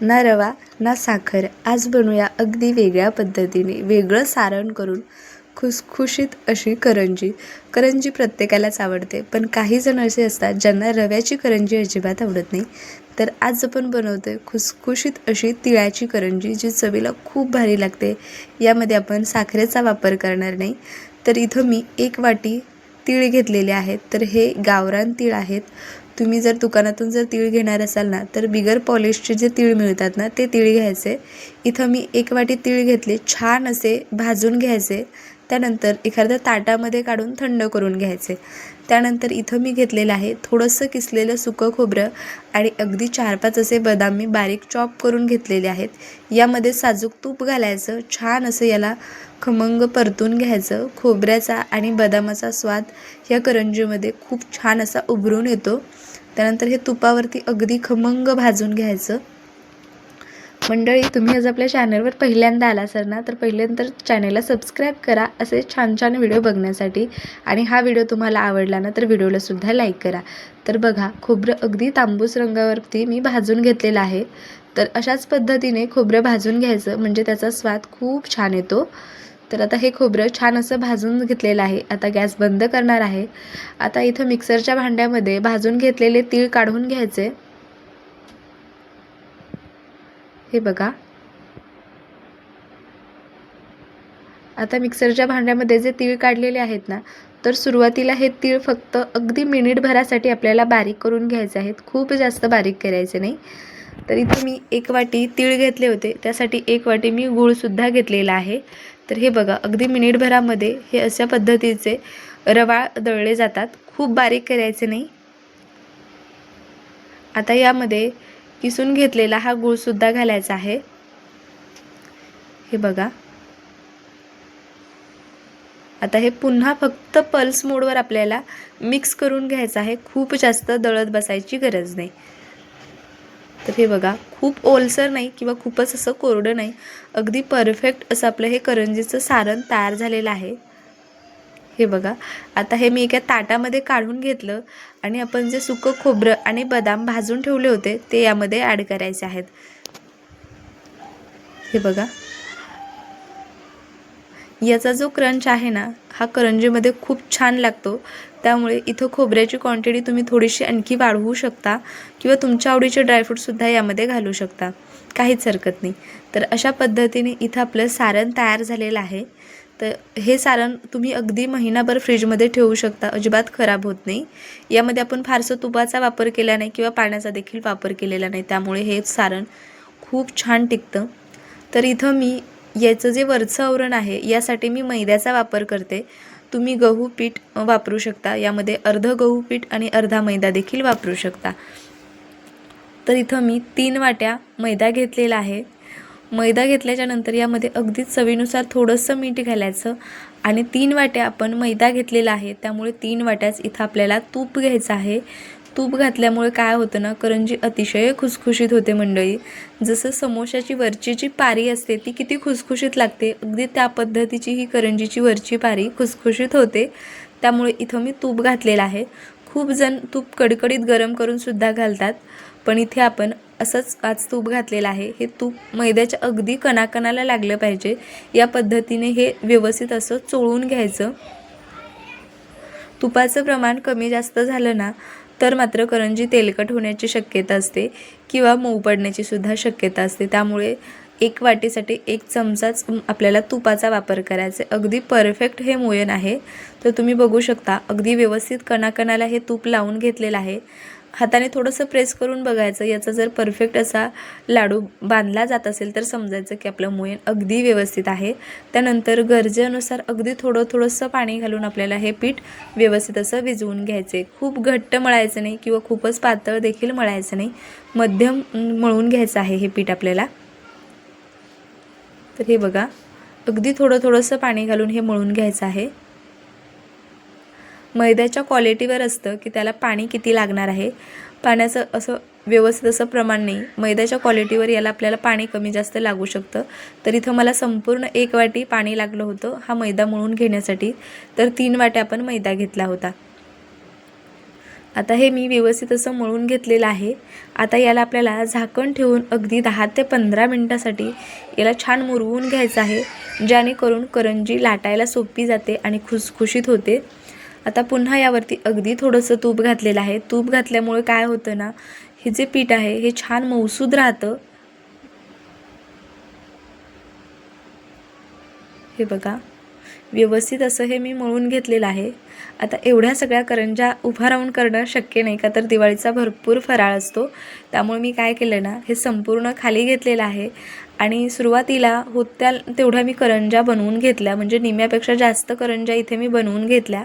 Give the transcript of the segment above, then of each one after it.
ना रवा ना साखर आज बनवूया अगदी वेगळ्या पद्धतीने वेगळं सारण करून खुसखुशीत अशी करंजी. करंजी प्रत्येकालाच आवडते पण काही जण असे असतात ज्यांना रव्याची करंजी अजिबात आवडत नाही. तर आज आपण बनवतो आहे खुसखुशीत अशी तिळाची करंजी जी चवीला खूप भारी लागते. यामध्ये आपण साखरेचा वापर करणार नाही. तर इथं मी एक वाटी तीळ घेतलेले आहेत. तर हे गावरान तीळ आहेत. तुम्ही जर दुकानातून जर तीळ घेणार असाल ना तर बिगर पॉलिशचे जे तीळ मिळतात ना ते तीळ घ्यायचे. इथं मी एक वाटी तीळ घेतले छान असे भाजून घ्यायचे. त्यानंतर एखाद्या ताटामध्ये काढून थंड करून घ्यायचे. त्यानंतर इथं मी घेतलेलं आहे थोडंसं किसलेलं सुकं खोबरं आणि अगदी चार पाच असे बदाम मी बारीक चॉप करून घेतलेले आहेत. यामध्ये साजूक तूप घालायचं छान असं याला खमंग परतून घ्यायचं. खोबऱ्याचा आणि बदामाचा स्वाद या करंजीमध्ये खूप छान असा उभरून येतो. त्यानंतर हे तुपावरती अगदी खमंग भाजून घ्यायचं. मंडळी तुम्ही आज आपल्या चॅनलवर पहिल्यांदा आला सर ना तर पहिल्यांदा चॅनलला सबस्क्राईब करा असे छान छान व्हिडिओ बघण्यासाठी. आणि हा व्हिडिओ तुम्हाला आवडला ना तर व्हिडिओला सुद्धा लाईक करा. तर बघा खोबरं अगदी तांबूस रंगावरती मी भाजून घेतलेलं आहे. तर अशाच पद्धतीने खोबरं भाजून घ्यायचं म्हणजे त्याचा स्वाद खूप छान येतो. तर आता हे खोबरं छान असं भाजून घेतलेलं आहे. आता गॅस बंद करणार आहे. आता इथं मिक्सरच्या भांड्यामध्ये भाजून घेतलेले तीळ काढून घ्यायचे. हे बघा. आता मिक्सरच्या भांड्यामध्ये जे तीळ काढलेले आहेत ना तर सुरुवातीला हे तीळ फक्त अगदी मिनिटभरासाठी आपल्याला बारीक करून घ्यायचे आहेत. खूप जास्त बारीक करायचे नाही. तर इथे मी एक वाटी तीळ घेतले होते. त्यासाठी एक वाटी मी गूळसुद्धा घेतलेला आहे. तर हे बघा अगदी मिनिटभरामध्ये हे अशा पद्धतीचे रवाळ दळले जातात. खूप बारीक करायचे नाही. आता यामध्ये किसून घेतलेला हा गूळसुद्धा घालायचा आहे. हे बघा. आता हे पुन्हा फक्त पल्स मोडवर आपल्याला मिक्स करून घ्यायचं आहे. खूप जास्त दळत बसायची गरज नाही. तर हे बघा खूप ओलसर नाही किंवा खूपच असं कोरडं नाही अगदी परफेक्ट असं आपलं हे करंजीचं सारण तयार झालेलं आहे. हे बघा आता हे मी एका ताटामध्ये काढून घेतलं आणि आपण जे सुकं खोबरं आणि बदाम भाजून ठेवले होते ते यामध्ये ॲड करायचे आहेत. हे बघा. याचा जो क्रंच आहे ना हा करंजीमध्ये खूप छान लागतो. त्यामुळे इथं खोबऱ्याची क्वांटिटी तुम्ही थोडीशी आणखी वाढवू शकता किंवा तुमच्या आवडीचे ड्रायफ्रूटसुद्धा यामध्ये घालू शकता. काहीच हरकत नाही. तर अशा पद्धतीने इथं आपलं सारण तयार झालेलं आहे. तर हे सारण तुम्ही अगदी महिनाभर फ्रीजमध्ये ठेवू शकता. अजिबात खराब होत नाही. यामध्ये आपण फारसं तुपाचा वापर केला नाही किंवा पाण्याचा देखील वापर केलेला नाही. त्यामुळे हे सारण खूप छान टिकतं. तर इथं मी याचं जे वरचं आवरण आहे यासाठी मी मैद्याचा वापर करते. तुम्ही गहू पीठ वापरू शकता. यामध्ये अर्ध गहू पीठ आणि अर्धा मैदा देखील वापरू शकता. तर इथं मी तीन वाट्या मैदा घेतलेला आहे. मैदा घेतल्याच्यानंतर यामध्ये अगदी चवीनुसार थोडंसं मीठ घालायचं आणि तीन वाट्या आपण मैदा घेतलेला आहे. त्यामुळे तीन वाट्याच इथं आपल्याला तूप घ्यायचं आहे. तूप घातल्यामुळे काय होतं ना करंजी अतिशय खुसखुशीत होते मंडळी. जसं समोशाची वरची जी पारी असते ती किती खुसखुशीत लागते. अगदी त्या पद्धतीची ही करंजीची वरची पारी खुसखुशीत होते. त्यामुळे इथं मी तूप घातलेलं आहे. खूप जण तूप कडकडीत गरम करून सुद्धा घालतात. पण इथे आपण असंच आज तूप घातलेलं आहे. हे तूप मैद्याच्या अगदी कणाकणाला लागलं पाहिजे. या पद्धतीने हे व्यवस्थित असं चोळून घ्यायचं. तुपाचं प्रमाण कमी जास्त झालं ना तर मात्र करंजी तेलकट होण्याची शक्यता असते किंवा मऊ पडण्याची सुद्धा शक्यता असते. त्यामुळे एक वाटीसाठी एक चमचाच आपल्याला तुपाचा वापर करायचा आहे. अगदी परफेक्ट हे मोयन आहे. तर तुम्ही बघू शकता अगदी व्यवस्थित कणाकणाला हे तूप लावून घेतलेलं आहे. हाताने थोडंसं प्रेस करून बघायचं. याचा जर परफेक्ट असा लाडू बांधला जात असेल तर समजायचं की आपलं मोयन अगदी व्यवस्थित आहे. त्यानंतर गरजेनुसार अगदी थोडं थोडंसं पाणी घालून आपल्याला हे पीठ व्यवस्थित असं विजवून घ्यायचे. खूप घट्ट मळायचं नाही किंवा खूपच पातळ देखील मळायचं नाही. मध्यम मळून घ्यायचं आहे हे पीठ आपल्याला. तर हे बघा अगदी थोडं थोडंसं पाणी घालून हे मळून घ्यायचं आहे. मैद्याच्या क्वालिटीवर असतं की त्याला पाणी किती लागणार आहे. पाण्याचं असं व्यवस्थित असं प्रमाण नाही. मैद्याच्या क्वालिटीवर याला आपल्याला पाणी कमी जास्त लागू शकतं. तर इथं मला संपूर्ण एक वाटी पाणी लागलं होतं हा मैदा मळून घेण्यासाठी. तर तीन वाट्या आपण मैदा घेतला होता. आता हे मी व्यवस्थित असं मळून घेतलेलं आहे. आता याला आपल्याला झाकण ठेवून अगदी दहा ते पंधरा मिनटासाठी याला छान मुरवून घ्यायचं आहे जेणेकरून करंजी लाटायला सोपी जाते आणि खुसखुशीत होते. आता पुन्हा यावरती अगदी थोडंसं तूप घातलेलं आहे. तूप घातल्यामुळे काय होतं ना हे जे पीठ आहे हे छान मौसूद राहतं. हे बघा व्यवस्थित असं हे मी मळून घेतलेलं आहे. आता एवढ्या सगळ्या करंज्या उभा राहून करणं शक्य नाही का तर दिवाळीचा भरपूर फराळ असतो. त्यामुळे मी काय केलं ना हे संपूर्ण खाली घेतलेलं आहे आणि सुरुवातीला होत्या तेवढ्या मी करंज्या बनवून घेतल्या. म्हणजे निम्यापेक्षा जास्त करंजा इथे मी बनवून घेतल्या.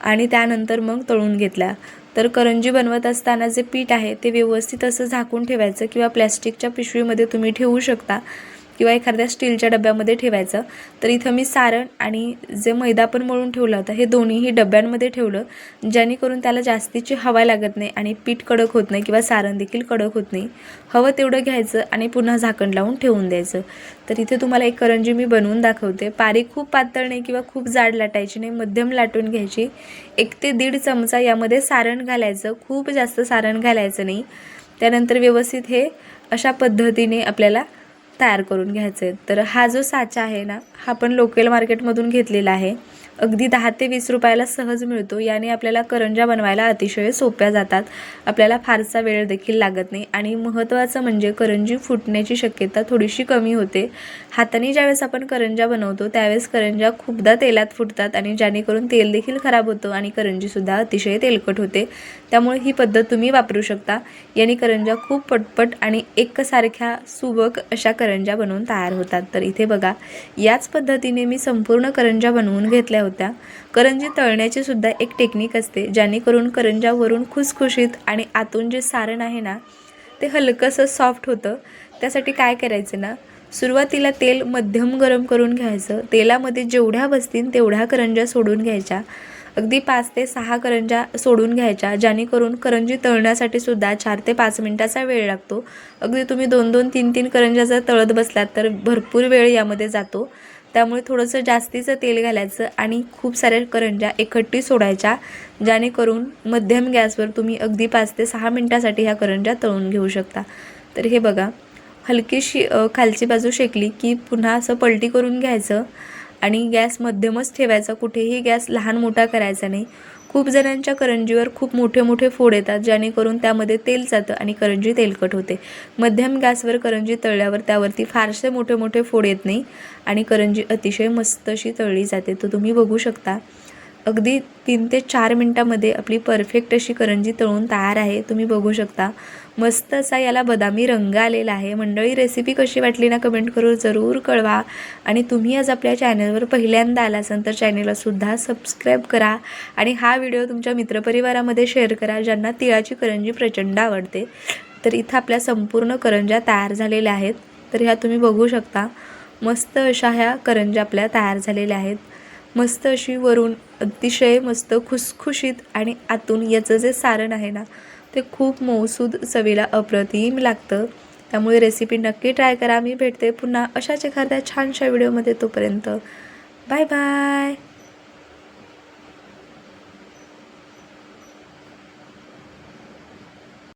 आणि त्यानंतर मग तळून घेतल्या. तर करंजी बनवत असताना जे पीठ आहे ते व्यवस्थित असं झाकून ठेवायचं किंवा प्लॅस्टिकच्या पिशवीमध्ये तुम्ही ठेवू शकता. किंवा एखाद्या स्टीलच्या डब्यामध्ये ठेवायचं. तर इथं मी सारण आणि जे मैदा पण मळून ठेवला होता हे दोन्हीही डब्यांमध्ये ठेवलं जेणेकरून त्याला जास्तीची हवा लागत नाही आणि पीठ कडक होत नाही किंवा सारण देखील कडक होत नाही. हवं तेवढं घ्यायचं आणि पुन्हा झाकण लावून ठेवून द्यायचं. तर इथे तुम्हाला एक करंजी मी बनवून दाखवते. पारी खूप पातळ नाही किंवा खूप जाड लाटायची नाही मध्यम लाटून घ्यायची. एक ते दीड चमचा यामध्ये सारण घालायचं. खूप जास्त सारण घालायचं नाही. त्यानंतर व्यवस्थित हे अशा पद्धतीने आपल्याला तयार करून घ्यायचे आहेत तर हा जो साचा आहे ना हा पण लोकल मार्केटमधून घेतलेला आहे. अगदी दहा ते वीस रुपयाला सहज मिळतो. याने आपल्याला करंज्या बनवायला अतिशय सोप्या जातात. आपल्याला फारसा वेळ देखील लागत नाही. आणि महत्त्वाचं म्हणजे करंजी फुटण्याची शक्यता थोडीशी कमी होते. हाताने ज्यावेळेस आपण करंज्या बनवतो त्यावेळेस करंज्या खूपदा तेलात फुटतात आणि जेणेकरून तेल देखील खराब होतं आणि करंजीसुद्धा अतिशय तेलकट होते. त्यामुळे ही पद्धत तुम्ही वापरू शकता. याने करंज्या खूप पटपट आणि एकसारख्या सुबक अशा करंज्या बनवून तयार होतात. तर इथे बघा याच पद्धतीने मी संपूर्ण करंज्या बनवून घेतल्या होत्या. करंजी तळण्याची सुद्धा एक टेक्निक असते जेणेकरून करंजावरून खुसखुशीत आणि आतून जे सारण आहे ना ते हलकंसं सॉफ्ट होतं. त्यासाठी काय करायचं ना सुरुवातीला तेल मध्यम गरम करून घ्यायचं. तेलामध्ये जेवढ्या बसतील तेवढ्या करंज्या सोडून घ्यायच्या. अगदी पाच ते सहा करंज्या सोडून घ्यायच्या जेणेकरून करंजी तळण्यासाठी सुद्धा चार ते पाच मिनटाचा वेळ लागतो. अगदी तुम्ही दोन दोन तीन तीन करंज्या जर तळत बसलात तर भरपूर वेळ यामध्ये जातो. त्यामुळे थोडंसं जास्तीचं तेल घालायचं आणि खूप साऱ्या करंज्या एकट्टी सोडायच्या जेणेकरून मध्यम गॅसवर तुम्ही अगदी पाच ते सहा मिनटासाठी ह्या करंज्या तळून घेऊ शकता. तर हे बघा हलकीशी खालची बाजू शेकली की पुन्हा असं पलटी करून घ्यायचं आणि गॅस मध्यमच ठेवायचा. कुठेही गॅस लहान मोठा करायचा नाही. खूप जणांच्या करंजीवर खूप मोठे मोठे फोड येतात जेणेकरून त्यामध्ये तेल जातं आणि करंजी तेलकट होते. मध्यम गॅसवर करंजी तळल्यावर त्यावरती फारसे मोठे मोठे फोड येत नाही आणि करंजी अतिशय मस्त अशी तळली जाते. तर तुम्ही बघू शकता अगदी तीन ते चार मिनटामध्ये आपली परफेक्ट अशी करंजी तळून तयार आहे. तुम्ही बघू शकता. मस्त असा याला बदामी रंग आलेला आहे. मंडळी रेसिपी कशी वाटली ना कमेंट करून जरूर कळवा. आणि तुम्ही आज आपल्या चॅनलवर पहिल्यांदा आला असाल तर चॅनललासुद्धा सबस्क्राईब करा. आणि हा व्हिडिओ तुमच्या मित्रपरिवारामध्ये शेअर करा ज्यांना तिळाची करंजी प्रचंड आवडते. तर इथं आपल्या संपूर्ण करंज्या तयार झालेल्या आहेत. तर ह्या तुम्ही बघू शकता. मस्त अशा ह्या करंज्या आपल्या तयार झालेल्या आहेत. मस्त अशी वरून अतिशय मस्त खुसखुशीत आणि आतून याचं जे सारण आहे ना ते खूप मौसूद चवीला अप्रतिम लागतं. त्यामुळे रेसिपी नक्की ट्राय करा. मी भेटते पुन्हा अशाच एखाद्या छानशा व्हिडिओमध्ये तोपर्यंत. Bye bye